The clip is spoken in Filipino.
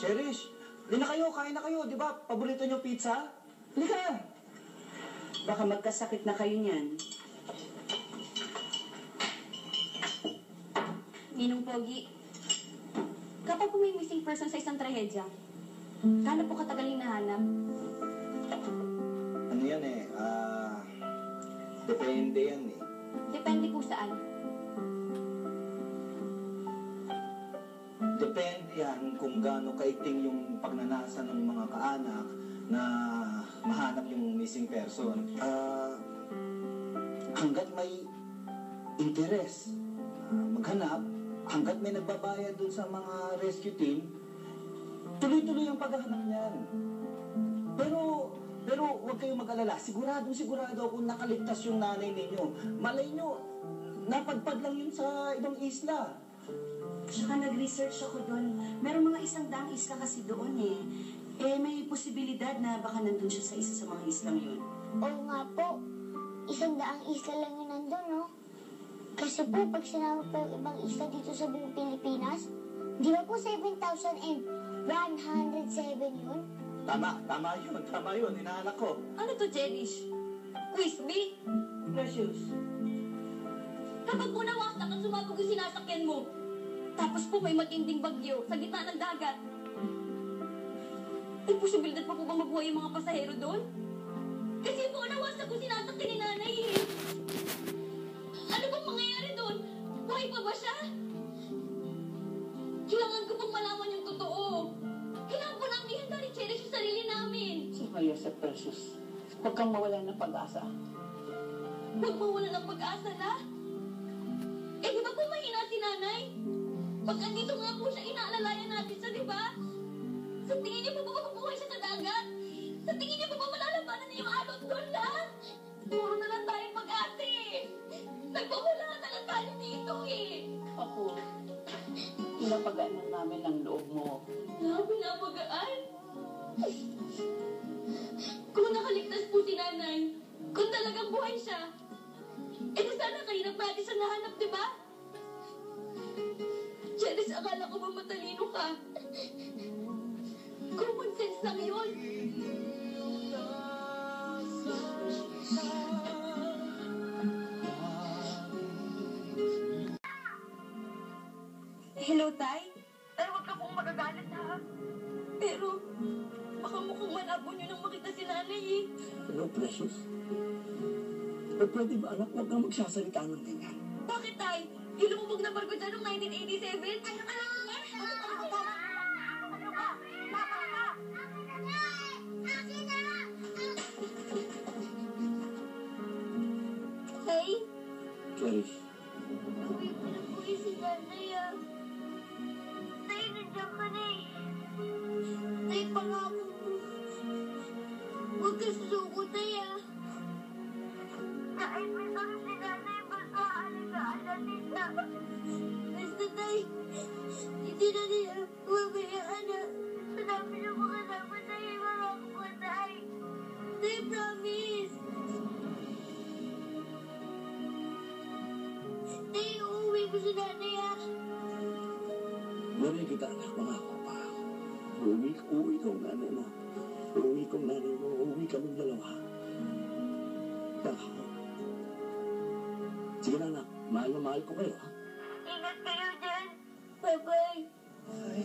Cherish, hindi na kayo, kain na kayo, di ba? Paborito niyo pizza? Halika! Baka magkasakit na kayo niyan. Ninong Pogi, kapag po may missing person sa isang trahedya, kano po katagal hinahanap? Ano yan eh, ah... depende yan eh. Depende po saan. Depende yan kung gaano kaiting yung pagnanasa ng mga kaanak na mahanap yung missing person. Ah... hanggat may interes ah, maghanap, hanggat may nagbabayad dun sa mga rescue team, tuloy-tuloy ang paghahanap niyan. Pero, pero huwag kayong mag-alala. Sigurado, sigurado ako nakaligtas yung nanay ninyo. Malay nyo, napadpad lang yun sa ibang isla. Nag-research ako doon. Merong mga isang daang isla kasi doon eh. Eh, may posibilidad na baka nandun siya sa isa sa mga islang yun. Oo nga po. Isang daang isla lang yun nandun, no? Kasi po, pag sinama po yung ibang isla dito sa buong Pilipinas, di ba po 7,107 yun? Tama, tama yun, tama yun. Inaanak ko. Ano to, Jelish? Crispy? Precious. Kapag po nawasak at sumabog yung sinasakyan mo, tapos po may matinding bagyo sa gitna ng dagat, may posibilidad pa po ba mabuhay yung mga pasahero doon? Kasi po nawasak yung sinasakyan ni nanay eh. Ano bang mangyayari doon? Buhay pa ba siya? Kailangan ko pong malaman yung totoo. Kailangan po namin ihanda ni Cherish yung sarili namin. Saka Yosef Precious. Huwag kang mawala ng pag-asa. Huwag mawala ng pag-asa na. Eh, di ba po mahina si nanay? Pag andito nga po siya, inaalalayan natin siya, di ba? Sa tingin niyo po ba mabubuhay siya sa dagat? Sa tingin niyo po ba malalabanan niya yung doon lang? Puro na lang tayong mag-ate. Nagpawala na lang tayo dito eh. Ako, pinapagaan lang namin ang loob mo. Na, pinapagaan. Kung nakaligtas po si nanay, kung talagang buhay siya, eh sana kayo natin siya nahanap, di ba? Janice, akala ko ba matalino ka? Common sense lang yun. Hello, Tay? Pero huwag ka pong magagalit ha. Pero, baka mukhang malabo niyo nang makita si nanay eh. Hello, Precious. Pero pwede ba anak, huwag kang magsasalita ng ganyan. Bakit tay? Yung lumubog na barko dyan noong 1987? Ano ka lang Hey, Cherish, Uwi ko yung si nanay, ah. Tay, nandiyan ka na eh. Nanay, kita anak, pangako pa. Uwi, uwi kong nanay mo. Uwi kong nanay mo. Uwi kaming dalawa. Pangako. Sige na anak, mahal na mahal ko kayo ha. Ingat kayo dyan. Bye-bye. Ay,